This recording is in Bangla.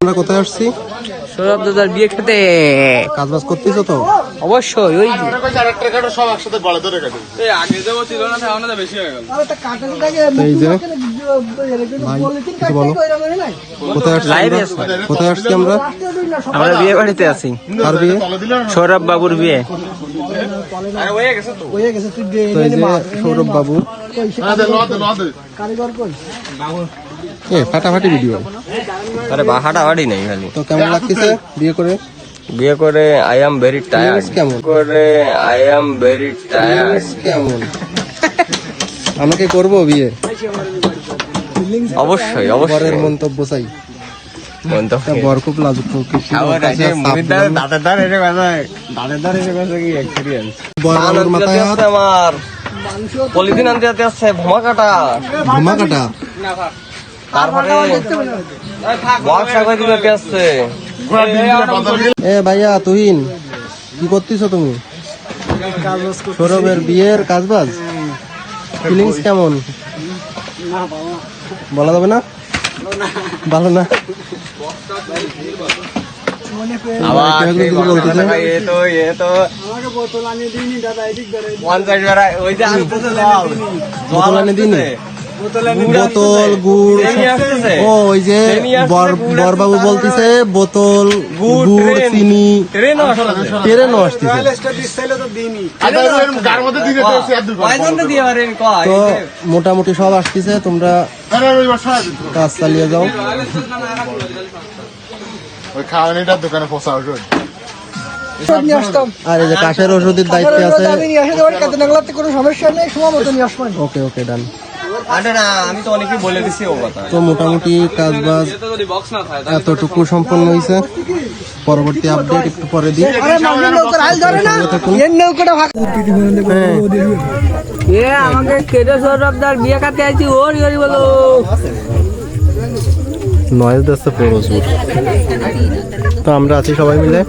আমরা কোথায় আসছি? সৌরভ দাদার বিয়ে খেতে। কাজ বাজ করতেছো তো? অবশ্যই ওই এই যে কোথায় আসছি আমরা? আছে। কোথায় আসছি আমরা? আমরা বিয়ে বাড়িতে আছি। কার বিয়ে? সৌরভ বাবুর বিয়ে। তো। সৌরভ বাবু। এ ফাটাফাটি ভিডিও আরে বাড়ি নেই খালি। তো কেমন লাগতেছে বিয়ে করে? বিয়ে করে আই এম ভেরি টায়ার্ড কেমন? করে আই এম ভেরি টায়ার্ড কেমন? আমাকে করব বিয়ে? অবশ্যই অবশ্যই। মন্তব্য চাই। আমার পলিথিন আনতে যেতে ভমা কাটা কাটা তারপরে এ ভাইয়া তুহিন কি করতেছো তুমি? সৌরভের বিয়ের কাজবাজ? ফিলিংস কেমন? বলা যাবে না? ভালো না। বোতল কেউ সেই কিছু বলতেছে? ভাই, এ তো এ তো। পঞ্চাশ বেড়া ওই যে বোতল এনে দিনি? বোতল গুড় ও ওই যে বরবাবু বলতেছে বোতল গুড়। চিনি। ট্রেনও আসতেছে। তো মোটামুটি সব আসতেছে তোমরা কাজ চালিয়ে যাও। ওই দোকানে আর এই যে কাশের ওষুধের দায়িত্বে আছে। আমি নিয়ে আসে দেওয়ার কাছে নাগলাতে কোনো সমস্যা নেই সময় মতো নিয়ে আসবেন ওকে ওকে ডান। আমি তো অনেকেই বলে দিছি ও কথা। তো মোটামুটি কাজবাজ এতটুকু সম্পন্ন হয়েছে পরবর্তী আপডেট একটু পরে দিই। হ্যাঁ। এ আমাকে কেটে সৌরভদার বিয়ে খাতে আছি ওর ইয়ে বলো নয়েজ দিচ্ছে প্রচুর তো আমরা আছি সবাই মিলে।